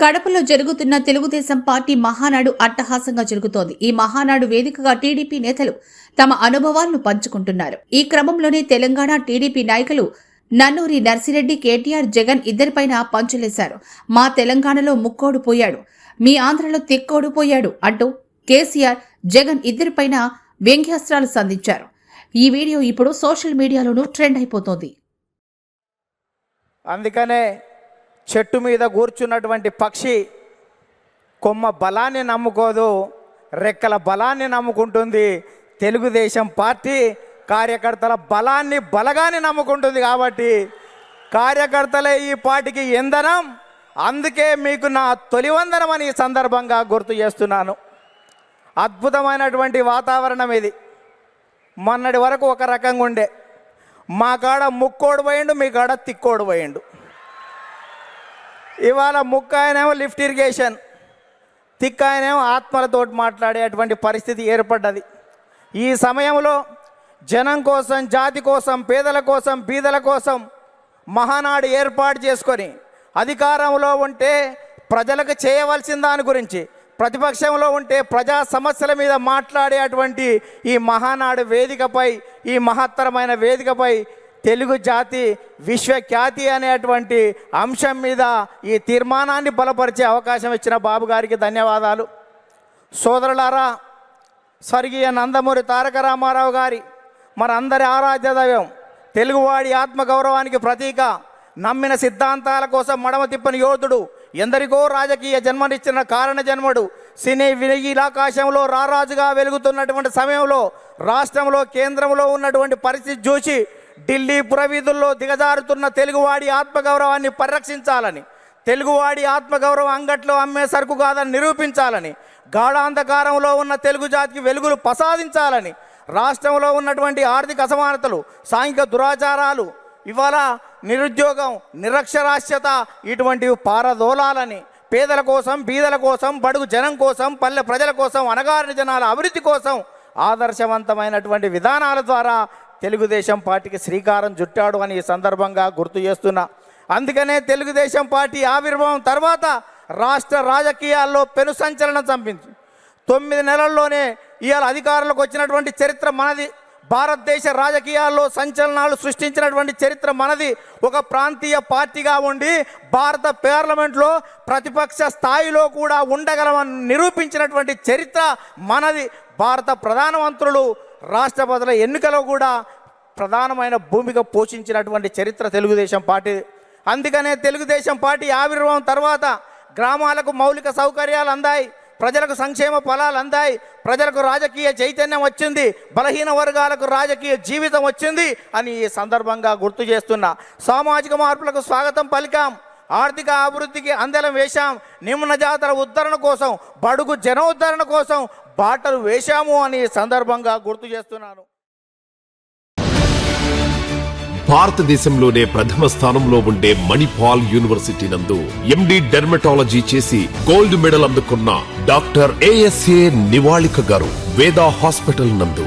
కడపలో జరుగుతున్న తెలుగుదేశం పార్టీ మహానాడు అట్టహాసంగా జరుగుతోంది. ఈ మహానాడు వేదికగా టీడీపీ నేతలు తమ అనుభవాలను పంచుకుంటున్నారు. ఈ క్రమంలోనే తెలంగాణ టీడీపీ నాయకులు నన్నూరి నర్సిరెడ్డి కేటీఆర్ జగన్ ఇద్దరిపైన పంచులేశారు. మా తెలంగాణలో ముక్కోడు పోయాడు. మీ ఆంధ్రలో తిక్కోడు పోయాడు అంటూ కేసీఆర్ జగన్ ఇద్దరిపైన వ్యంగ్యాస్త్రాలు సంధించారు. ఈ వీడియో ఇప్పుడు సోషల్ మీడియాలోనూ ట్రెండ్ అయిపోతోంది. అందుకనే చెట్టు మీద కూర్చున్నటువంటి పక్షి కొమ్మ బలాన్ని నమ్ముకోదు రెక్కల బలాన్ని నమ్ముకుంటుంది తెలుగుదేశం పార్టీ కార్యకర్తల బలాన్ని బలగాన్ని నమ్ముకుంటుంది కాబట్టి కార్యకర్తలే ఈ పార్టీకి ఇంధనం. అందుకే మీకు నా తొలి వందనం అని ఈ సందర్భంగా గుర్తు చేస్తున్నాను. అద్భుతమైనటువంటి వాతావరణం ఇది. మొన్నటి వరకు ఒక రకంగా ఉండే. మా కాడ ముక్కోడు పోయిండు మీ కాడ తిక్కోడు పోయిండు. ఇవాళ ముక్క ఆయనేమో లిఫ్ట్ ఇరిగేషన్ తిక్క ఆయనేమో ఆత్మలతోటి మాట్లాడేటువంటి పరిస్థితి ఏర్పడ్డది. ఈ సమయంలో జనం కోసం జాతి కోసం పేదల కోసం బీదల కోసం మహానాడు ఏర్పాటు చేసుకొని అధికారంలో ఉంటే ప్రజలకు చేయవలసిన దాని గురించి ప్రతిపక్షంలో ఉంటే ప్రజా సమస్యల మీద మాట్లాడేటువంటి ఈ మహానాడు వేదికపై ఈ మహత్తరమైన వేదికపై తెలుగు జాతి విశ్వఖ్యాతి అనేటువంటి అంశం మీద ఈ తీర్మానాన్ని బలపరిచే అవకాశం ఇచ్చిన బాబు గారికి ధన్యవాదాలు. సోదరులారా స్వర్గీయ నందమూరి తారక రామారావు గారి మనందరి ఆరాధ్య దైవం తెలుగువాడి ఆత్మగౌరవానికి ప్రతీక నమ్మిన సిద్ధాంతాల కోసం మడమ తిప్పని యోధుడు ఎందరికో రాజకీయ జన్మనిచ్చిన కారణ జన్మడు సినీ వినీలాకాశంలో రారాజుగా వెలుగుతున్నటువంటి సమయంలో రాష్ట్రంలో కేంద్రంలో ఉన్నటువంటి పరిస్థితి చూసి ఢిల్లీ పురవీధుల్లో దిగజారుతున్న తెలుగువాడి ఆత్మగౌరవాన్ని పరిరక్షించాలని తెలుగువాడి ఆత్మగౌరవం అంగట్లో అమ్మే సరుకు కాదని నిరూపించాలని గాఢాంధకారంలో ఉన్న తెలుగు జాతికి వెలుగులు ప్రసాదించాలని రాష్ట్రంలో ఉన్నటువంటి ఆర్థిక అసమానతలు సాంఘిక దురాచారాలు ఇవాళ నిరుద్యోగం నిరక్షరాస్యత ఇటువంటివి పారదోలాలని పేదల కోసం బీదల కోసం బడుగు జనం కోసం పల్లె ప్రజల కోసం అనగారిన జనాల అభివృద్ధి కోసం ఆదర్శవంతమైనటువంటి విధానాల ద్వారా తెలుగుదేశం పార్టీకి శ్రీకారం చుట్టాడు అని ఈ సందర్భంగా గుర్తు చేస్తున్నా. అందుకనే తెలుగుదేశం పార్టీ ఆవిర్భావం తర్వాత రాష్ట్ర రాజకీయాల్లో పెను సంచలనం చంపింది తొమ్మిది నెలల్లోనే ఇవాళ అధికారంలోకి వచ్చినటువంటి చరిత్ర మనది. భారతదేశ రాజకీయాల్లో సంచలనాలు సృష్టించినటువంటి చరిత్ర మనది. ఒక ప్రాంతీయ పార్టీగా ఉండి భారత పార్లమెంట్లో ప్రతిపక్ష స్థాయిలో కూడా ఉండగలమని నిరూపించినటువంటి చరిత్ర మనది. భారత ప్రధానమంత్రులు రాష్ట్రపతుల ఎన్నికలో కూడా ప్రధానమైన భూమిక పోషించినటువంటి చరిత్ర తెలుగుదేశం పార్టీ. అందుకనే తెలుగుదేశం పార్టీ ఆవిర్భావం తర్వాత గ్రామాలకు మౌలిక సౌకర్యాలు అందాయి ప్రజలకు సంక్షేమ ఫలాలు అందాయి ప్రజలకు రాజకీయ చైతన్యం వచ్చింది బలహీన వర్గాలకు రాజకీయ జీవితం వచ్చింది అని ఈ సందర్భంగా గుర్తు చేస్తున్నా. సామాజిక మార్పులకు స్వాగతం పలికాం. ఆర్థిక అభివృద్ధికి అందలం వేశాం. నిమ్న జాతర ఉద్ధరణ కోసం బడుగు జనోద్ధరణ కోసం బాటలు వేశాము అని సందర్భంగా గుర్తు చేస్తున్నాను. భారతదేశంలోనే ప్రథమ స్థానంలో ఉండే మణిపాల్ యూనివర్సిటీ నందు ఎండి డెర్మటాలజీ చేసి గోల్డ్ మెడల్ అందుకున్న డాక్టర్ ఏఎస్ఏ నివాళిక గారు వేదా హాస్పిటల్ నందు.